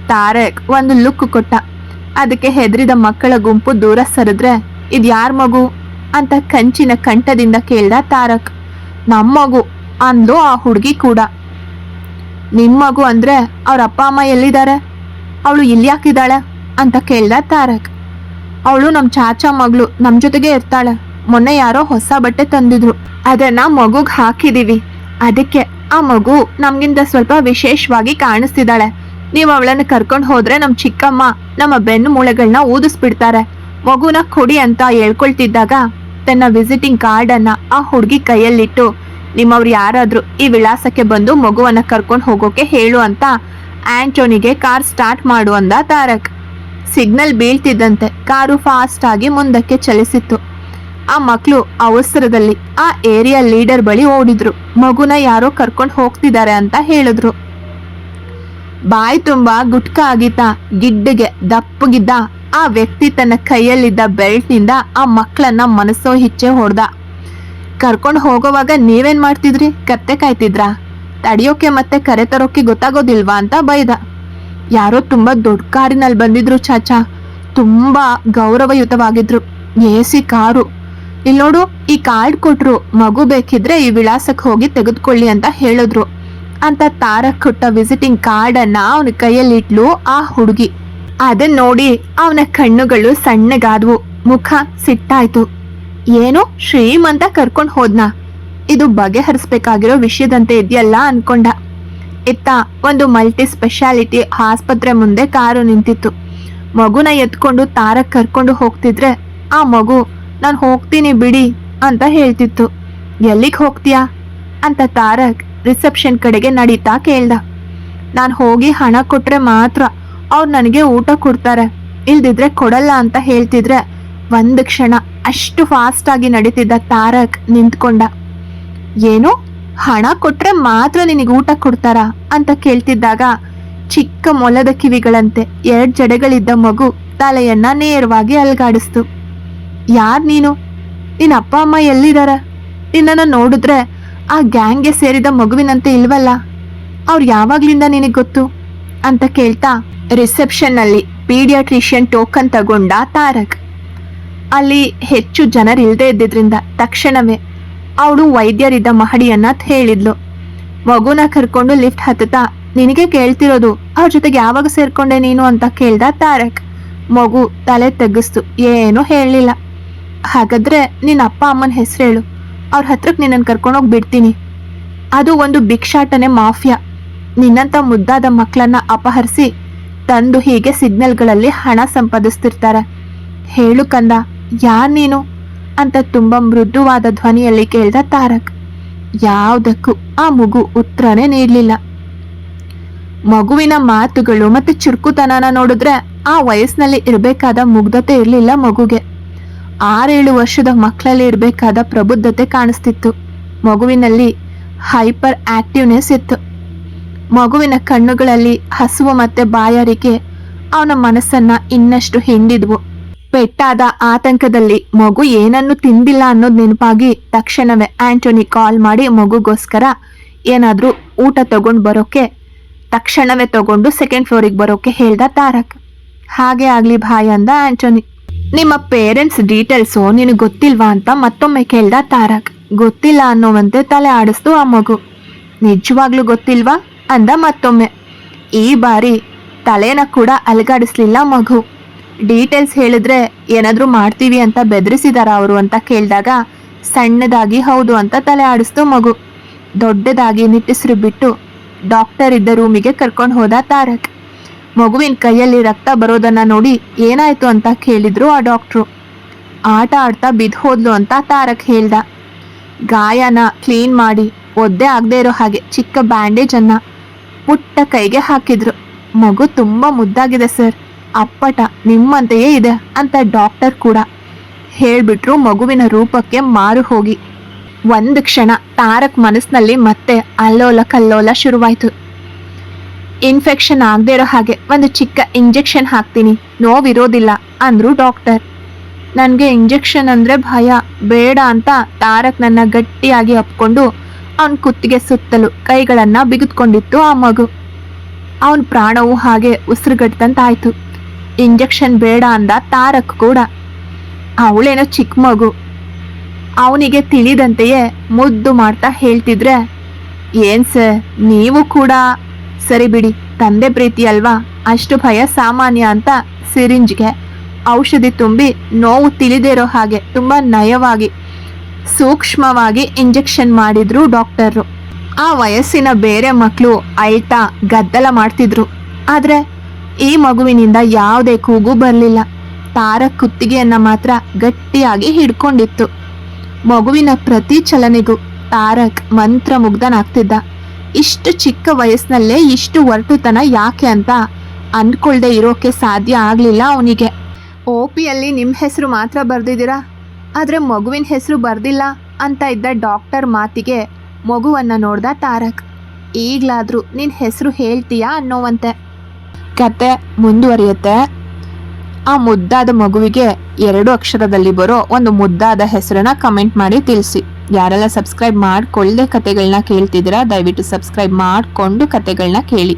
ತಾರಕ್ ಒಂದು ಲುಕ್ ಕೊಟ್ಟ. ಅದಕ್ಕೆ ಹೆದರಿದ ಮಕ್ಕಳ ಗುಂಪು ದೂರ ಸರಿದ್ರೆ, ಇದು ಯಾರ ಮಗು? ಅಂತ ಕಂಚಿನ ಕಂಠದಿಂದ ಕೇಳ್ದ ತಾರಕ್. ನಮ್ಮ ಮಗು ಅಂದು ಆ ಹುಡುಗಿ ಕೂಡ. ನಿಮ್ ಮಗು ಅಂದ್ರೆ ಅವ್ರ ಅಪ್ಪ ಅಮ್ಮ ಎಲ್ಲಿದ್ದಾರೆ? ಅವಳು ಇಲ್ಲಿ ಯಾಕಿದ್ದಾಳೆ ಅಂತ ಕೇಳ್ದ ತಾರಕ್. ಅವಳು ನಮ್ ಚಾಚಾ ಮಗಳು, ನಮ್ ಜೊತೆಗೆ ಇರ್ತಾಳೆ. ಮೊನ್ನೆ ಯಾರೋ ಹೊಸ ಬಟ್ಟೆ ತಂದಿದ್ರು. ಅದನ್ನ ಮಗುಗ್ ಹಾಕಿದೀವಿ. ಅದಕ್ಕೆ ಆ ಮಗು ನಮ್ಗಿಂತ ಸ್ವಲ್ಪ ವಿಶೇಷವಾಗಿ ಕಾಣಿಸ್ತಿದ್ದಾಳೆ. ನೀವು ಅವಳನ್ನ ಕರ್ಕೊಂಡು ಹೋದ್ರೆ ನಮ್ ಚಿಕ್ಕಮ್ಮ ನಮ್ಮ ಬೆನ್ನು ಮೂಳೆಗಳನ್ನ ಊದಿಸ್ಬಿಡ್ತಾರೆ. ಮಗುನ ಕೊಡಿ ಅಂತ ಹೇಳ್ಕೊಳ್ತಿದ್ದಾಗ ತನ್ನ ವಿಸಿಟಿಂಗ್ ಕಾರ್ಡ್ ಅನ್ನ ಆ ಹುಡುಗಿ ಕೈಯಲ್ಲಿಟ್ಟು ನಿಮ್ಮವ್ರು ಯಾರಾದರೂ ಈ ವಿಳಾಸಕ್ಕೆ ಬಂದು ಮಗುವನ್ನ ಕರ್ಕೊಂಡು ಹೋಗೋಕೆ ಹೇಳು ಅಂತ ಆಂಟೋನಿಗೆ ಕಾರ್ ಸ್ಟಾರ್ಟ್ ಮಾಡು ಅಂದ ತಾರಕ್. ಸಿಗ್ನಲ್ ಬೀಳ್ತಿದ್ದಂತೆ ಕಾರು ಫಾಸ್ಟ್ ಆಗಿ ಮುಂದಕ್ಕೆ ಚಲಿಸಿತ್ತು. ಆ ಮಕ್ಕಳು ಅವಸರದಲ್ಲಿ ಆ ಏರಿಯಾ ಲೀಡರ್ ಬಳಿ ಓಡಿದ್ರು. ಮಗುನ ಯಾರೋ ಕರ್ಕೊಂಡು ಹೋಗ್ತಿದ್ದಾರೆ ಅಂತ ಹೇಳಿದ್ರು. ಬಾಯಿ ತುಂಬಾ ಗುಟ್ಕ ಆಗಿದ್ದ, ಗಿಡ್ಡಿಗೆ ದಪ್ಪಗಿದ್ದ ಆ ವ್ಯಕ್ತಿ ತನ್ನ ಕೈಯಲ್ಲಿದ್ದ ಬೆಲ್ಟ್ನಿಂದ ಆ ಮಕ್ಕಳನ್ನ ಮನಸ್ಸೋ ಹಿಚ್ಚೆ ಹೊಡೆದ. ಕರ್ಕೊಂಡು ಹೋಗೋವಾಗ ನೀವೇನ್ ಮಾಡ್ತಿದ್ರಿ? ಕತ್ತೆ ಕಾಯ್ತಿದ್ರಾ? ತಡಿಯೋಕೆ ಮತ್ತೆ ಕರೆ ತರೋಕೆ ಗೊತ್ತಾಗೋದಿಲ್ವಾ ಅಂತ ಬೈದ. ಯಾರೋ ತುಂಬಾ ದೊಡ್ಡ ಕಾರಿನಲ್ಲಿ ಬಂದಿದ್ರು ಚಾಚಾ. ತುಂಬಾ ಗೌರವಯುತವಾಗಿದ್ರು. A C car. ಇಲ್ಲಿ ನೋಡು, ಈ ಕಾರ್ಡ್ ಕೊಟ್ರು, ಮಗು ಬೇಕಿದ್ರೆ ಈ ವಿಳಾಸಕ್ಕೆ ಹೋಗಿ ತೆಗೆದುಕೊಳ್ಳಿ ಅಂತ ಹೇಳಿದ್ರು. ಅಂತ ತಾರಕ್ ಕೊಟ್ಟ ವಿಸಿಟಿಂಗ್ ಕಾರ್ಡ್ ಅನ್ನ ಅವನ ಕೈಯಲ್ಲಿ ಇಟ್ಲು ಆ ಹುಡುಗಿ. ಅದನ್ನ ನೋಡಿ ಅವನ ಕಣ್ಣುಗಳು ಸಣ್ಣಗಾದ್ವು. ಮುಖ ಸಿಟ್ಟಾಯ್ತು. ಏನು ಶ್ರೀಮಂತ ಕರ್ಕೊಂಡು ಹೋದ್ನಾ. ಇದು ಬಗೆಹರಿಸ್ಬೇಕಾಗಿರೋ ವಿಷಯದಂತೆ ಇದೆಯಲ್ಲ ಅನ್ಕೊಂಡ. ಇತ್ತ ಒಂದು ಮಲ್ಟಿ ಸ್ಪೆಷಾಲಿಟಿ ಆಸ್ಪತ್ರೆ ಮುಂದೆ ಕಾರು ನಿಂತಿತ್ತು. ಮಗುನ ಎತ್ಕೊಂಡು ತಾರಕ್ ಕರ್ಕೊಂಡು ಹೋಗ್ತಿದ್ರೆ, ಆ ಮಗು, ನಾನು ಹೋಗ್ತೀನಿ ಬಿಡಿ ಅಂತ ಹೇಳ್ತಿತ್ತು. ಎಲ್ಲಿಗೆ ಹೋಗ್ತೀಯಾ? ಅಂತ ತಾರಕ್ ರಿಸೆಪ್ಷನ್ ಕಡೆಗೆ ನಡೀತಾ ಕೇಳ್ದ. ನಾನು ಹೋಗಿ ಹಣ ಕೊಟ್ರೆ ಮಾತ್ರ ಅವ್ರು ನನಗೆ ಊಟ ಕೊಡ್ತಾರೆ. ಇಲ್ದಿದ್ರೆ ಕೊಡಲ್ಲ ಅಂತ ಹೇಳ್ತಿದ್ರೆ ಒಂದು ಕ್ಷಣ ಅಷ್ಟು ಫಾಸ್ಟ್ ಆಗಿ ನಡೀತಿದ್ದ ತಾರಕ್ ನಿಂತ್ಕೊಂಡ. ಏನು? ಹಣ ಕೊಟ್ರೆ ಮಾತ್ರ ನಿನಗೆ ಊಟ ಕೊಡ್ತಾರ? ಅಂತ ಕೇಳ್ತಿದ್ದಾಗ ಚಿಕ್ಕ ಮೊಲದ ಕಿವಿಗಳಂತೆ ಎರಡ್ ಜಡೆಗಳಿದ್ದ ಮಗು ತಲೆಯನ್ನ ನೇರವಾಗಿ ಅಲ್ಗಾಡಿಸ್ತು. ಯಾರ್ ನೀನು? ನಿನ್ನ ಅಪ್ಪ, ಅಮ್ಮ ಎಲ್ಲಿದಾರ? ನಿನ್ನನ್ನು ನೋಡಿದ್ರೆ ಆ ಗ್ಯಾಂಗ್ಗೆ ಸೇರಿದ ಮಗುವಿನಂತೆ ಇಲ್ವಲ್ಲ? ಅವ್ರು ಯಾವಾಗ್ಲಿಂದ ನಿನಗೆ ಗೊತ್ತು? ಅಂತ ಕೇಳ್ತಾ ರಿಸೆಪ್ಷನ್ನಲ್ಲಿ ಪೀಡಿಯಾಟ್ರಿಷಿಯನ್ ಟೋಕನ್ ತಗೊಂಡ ತಾರಕ್. ಅಲ್ಲಿ ಹೆಚ್ಚು ಜನರಿಲ್ಲದೆ ಇದ್ದಿದ್ರಿಂದ ತಕ್ಷಣವೇ ಅವಳು ವೈದ್ಯರಿದ್ದ ಮಹಡಿಯನ್ನ ಹೇಳಿದ್ಲು. ಮಗುನ ಕರ್ಕೊಂಡು ಲಿಫ್ಟ್ ಹತ್ತುತ್ತಾ, ನಿನಗೆ ಕೇಳ್ತಿರೋದು, ಅವ್ರ ಜೊತೆಗೆ ಯಾವಾಗ ಸೇರ್ಕೊಂಡೆ ನೀನು ಅಂತ ಕೇಳ್ದ ತಾರಕ್. ಮಗು ತಲೆ ತಗ್ಗಿಸ್ತು, ಏನೂ ಹೇಳಲಿಲ್ಲ. ಹಾಗಾದ್ರೆ ನಿನ್ನ ಅಪ್ಪ ಅಮ್ಮನ ಹೆಸರು ಹೇಳು. ಅವ್ರ ಹತ್ರಕ್ಕೆ ನಿನ್ನನ್ನು ಕರ್ಕೊಂಡೋಗಿ ಬಿಡ್ತೀನಿ. ಅದು ಒಂದು ಭಿಕ್ಷಾಟನೆ ಮಾಫಿಯಾ. ನಿನ್ನಂಥ ಮುದ್ದಾದ ಮಕ್ಕಳನ್ನ ಅಪಹರಿಸಿ ತಂದು ಹೀಗೆ ಸಿಗ್ನಲ್ಗಳಲ್ಲಿ ಹಣ ಸಂಪಾದಿಸ್ತಿರ್ತಾರೆ. ಹೇಳು ಕಂದ ಯಾರ್ ನೀನು ಅಂತ ತುಂಬಾ ಮೃದುವಾದ ಧ್ವನಿಯಲ್ಲಿ ಕೇಳ್ದ ತಾರಕ್. ಯಾವುದಕ್ಕೂ ಆ ಮಗು ಉತ್ತರನೇ ನೀಡಲಿಲ್ಲ. ಮಗುವಿನ ಮಾತುಗಳು ಮತ್ತೆ ಚುರುಕುತನನ ನೋಡಿದ್ರೆ ಆ ವಯಸ್ಸಿನಲ್ಲಿ ಇರಬೇಕಾದ ಮುಗ್ಧತೆ ಇರಲಿಲ್ಲ ಮಗುಗೆ. ಆರೇಳು ವರ್ಷದ ಮಕ್ಕಳಲ್ಲಿ ಇರಬೇಕಾದ ಪ್ರಬುದ್ಧತೆ ಕಾಣಿಸ್ತಿತ್ತು. ಮಗುವಿನಲ್ಲಿ ಹೈಪರ್ ಆಕ್ಟಿವ್ನೆಸ್ ಇತ್ತು. ಮಗುವಿನ ಕಣ್ಣುಗಳಲ್ಲಿ ಹಸುವು ಮತ್ತೆ ಬಾಯಾರಿಕೆ, ಅವನ ಮನಸ್ಸನ್ನ ಇನ್ನಷ್ಟು ಹಿಂಡಿದ್ವು. ಪೆಟ್ಟಾದ ಆತಂಕದಲ್ಲಿ ಮಗು ಏನನ್ನು ತಿಂದಿಲ್ಲ ಅನ್ನೋದು ನೆನಪಾಗಿ ತಕ್ಷಣವೇ ಆಂಟೋನಿ ಕಾಲ್ ಮಾಡಿ ಮಗುಗೋಸ್ಕರ ಏನಾದರೂ ಊಟ ತಗೊಂಡು ಬರೋಕೆ, ತಕ್ಷಣವೇ ತಗೊಂಡು ಸೆಕೆಂಡ್ ಫ್ಲೋರಿಗೆ ಬರೋಕೆ ಹೇಳ್ದ ತಾರಕ್. ಹಾಗೆ ಆಗಲಿ ಭಾಯ್ ಅಂದ ಆಂಟೋನಿ. ನಿಮ್ಮ ಪೇರೆಂಟ್ಸ್ ಡೀಟೇಲ್ಸು ನಿನಗೆ ಗೊತ್ತಿಲ್ವಾ ಅಂತ ಮತ್ತೊಮ್ಮೆ ಕೇಳ್ದ ತಾರಕ್. ಗೊತ್ತಿಲ್ಲ ಅನ್ನೋವಂತೆ ತಲೆ ಆಡಿಸ್ತು ಆ ಮಗು. ನಿಜವಾಗ್ಲೂ ಗೊತ್ತಿಲ್ವಾ? ಅಂದ ಮತ್ತೊಮ್ಮೆ. ಈ ಬಾರಿ ತಲೆನ ಕೂಡ ಅಲಗಾಡಿಸ್ಲಿಲ್ಲ ಮಗು. ಡೀಟೇಲ್ಸ್ ಹೇಳಿದ್ರೆ ಏನಾದರೂ ಮಾಡ್ತೀವಿ ಅಂತ ಬೆದರಿಸಿದಾರ ಅವರು ಅಂತ ಕೇಳಿದಾಗ, ಸಣ್ಣದಾಗಿ ಹೌದು ಅಂತ ತಲೆ ಆಡಿಸ್ತು ಮಗು. ದೊಡ್ಡದಾಗಿ ನಿಟ್ಟಿಸಿರು ಬಿಟ್ಟು ಡಾಕ್ಟರ್ ಇದ್ದ ರೂಮಿಗೆ ಕರ್ಕೊಂಡು ಹೋದ ತಾರಕ್. ಮಗುವಿನ ಕೈಯಲ್ಲಿ ರಕ್ತ ಬರೋದನ್ನ ನೋಡಿ ಏನಾಯ್ತು ಅಂತ ಕೇಳಿದ್ರು ಆ ಡಾಕ್ಟ್ರು ಆಟ ಆಡ್ತಾ ಬಿದ್ದು ಹೋದ್ಲು ಅಂತ ತಾರಕ್ ಹೇಳ್ದ. ಗಾಯನ ಕ್ಲೀನ್ ಮಾಡಿ, ಒದ್ದೆ ಆಗದೆ ಇರೋ ಹಾಗೆ ಚಿಕ್ಕ ಬ್ಯಾಂಡೇಜ್ ಅನ್ನ ಪುಟ್ಟ ಕೈಗೆ ಹಾಕಿದ್ರು. ಮಗು ತುಂಬಾ ಮುದ್ದಾಗಿದೆ ಸರ್ ಅಪ್ಪಟ ನಿಮ್ಮಂತೆಯೇ ಇದೆ ಅಂತ ಡಾಕ್ಟರ್ ಕೂಡ ಹೇಳ್ಬಿಟ್ರು ಮಗುವಿನ ರೂಪಕ್ಕೆ ಮಾರು ಹೋಗಿ. ಒಂದು ಕ್ಷಣ ತಾರಕ್ ಮನಸ್ಸಿನಲ್ಲಿ ಮತ್ತೆ ಅಲ್ಲೋಲ ಕಲ್ಲೋಲ ಶುರುವಾಯಿತು. ಇನ್ಫೆಕ್ಷನ್ ಆಗದೆ ಇರೋ ಹಾಗೆ ಒಂದು ಚಿಕ್ಕ ಇಂಜೆಕ್ಷನ್ ಹಾಕ್ತೀನಿ, ನೋವಿರೋದಿಲ್ಲ ಅಂದರು ಡಾಕ್ಟರ್. ನನಗೆ ಇಂಜೆಕ್ಷನ್ ಅಂದರೆ ಭಯ, ಬೇಡ ಅಂತ ತಾರಕ್ ನನ್ನ ಗಟ್ಟಿಯಾಗಿ ಅಪ್ಕೊಂಡು ಅವನ ಕುತ್ತಿಗೆ ಸುತ್ತಲೂ ಕೈಗಳನ್ನು ಬಿಗಿದುಕೊಂಡಿತ್ತು ಆ ಮಗು. ಅವನ ಪ್ರಾಣವು ಹಾಗೆ ಉಸಿರುಗಟ್ಟಂತಾಯ್ತು ಇಂಜೆಕ್ಷನ್ ಬೇಡ ಅಂದ ತಾರಕ್ ಕೂಡ. ಅವಳೇನೋ ಚಿಕ್ಕ ಮಗು. ಅವನಿಗೆ ತಿಳಿದಂತೆಯೇ ಮುದ್ದು ಮಾಡ್ತಾ ಹೇಳ್ತಿದ್ರೆ, ಏನ್ ಸರ್, ನೀವು ಕೂಡ ಸರಿ ಬಿಡಿ, ತಂದೆ ಪ್ರೀತಿ ಅಲ್ವಾ? ಅಷ್ಟು ಭಯ ಸಾಮಾನ್ಯ ಅಂತ ಸಿರಿಂಜ್ಗೆ ಔಷಧಿ ತುಂಬಿ ನೋವು ತಿಳಿದಿರೋ ಹಾಗೆ ತುಂಬ ನಯವಾಗಿ, ಸೂಕ್ಷ್ಮವಾಗಿ ಇಂಜೆಕ್ಷನ್ ಮಾಡಿದ್ರು ಡಾಕ್ಟರು ಆ ವಯಸ್ಸಿನ ಬೇರೆ ಮಕ್ಕಳು ಅಳ್ತಾ ಗದ್ದಲ ಮಾಡ್ತಿದ್ರು. ಆದರೆ ಈ ಮಗುವಿನಿಂದ ಯಾವುದೇ ಕೂಗು ಬರಲಿಲ್ಲ. ತಾರಕ್ ಕುತ್ತಿಗೆಯನ್ನ ಮಾತ್ರ ಗಟ್ಟಿಯಾಗಿ ಹಿಡ್ಕೊಂಡಿತ್ತು. ಮಗುವಿನ ಪ್ರತಿ ಚಲನೆಗೂ ತಾರಕ್ ಮಂತ್ರ ಮುಗ್ಧನಾಗ್ತಿದ್ದ ಇಷ್ಟು ಚಿಕ್ಕ ವಯಸ್ಸಿನಲ್ಲೇ ಇಷ್ಟು ಒರಟುತನ ಯಾಕೆ ಅಂತ ಅಂದ್ಕೊಳ್ದೆ ಇರೋಕೆ ಸಾಧ್ಯ ಆಗಲಿಲ್ಲ ಅವನಿಗೆ. ಓ ಪಿಯಲ್ಲಿ ನಿಮ್ಮ ಹೆಸರು ಮಾತ್ರ ಬರೆದಿದ್ದೀರಾ? ಆದರೆ ಮಗುವಿನ ಹೆಸರು ಬರ್ದಿಲ್ಲ ಅಂತ ಇದ್ದ ಡಾಕ್ಟರ್ ಮಾತಿಗೆ ಮಗುವನ್ನು ನೋಡ್ದ ತಾರಕ್. ಈಗಲಾದರೂ ನಿನ್ನ ಹೆಸರು ಹೇಳ್ತೀಯಾ ಅನ್ನೋವಂತೆ. ಕತೆ ಮುಂದುವರಿಯುತ್ತೆ. ಆ ಮುದ್ದಾದ ಮಗುವಿಗೆ ಎರಡು ಅಕ್ಷರದಲ್ಲಿ ಬರೋ ಒಂದು ಮುದ್ದಾದ ಹೆಸರನ್ನ ಕಮೆಂಟ್ ಮಾಡಿ ತಿಳಿಸಿ. ಯಾರೆಲ್ಲ ಸಬ್ಸ್ಕ್ರೈಬ್ ಮಾಡಿಕೊಳ್ಳದೆ ಕತೆಗಳನ್ನ ಕೇಳ್ತಿದ್ದೀರಾ, ದಯವಿಟ್ಟು ಸಬ್ಸ್ಕ್ರೈಬ್ ಮಾಡಿಕೊಂಡು ಕತೆಗಳನ್ನ ಕೇಳಿ.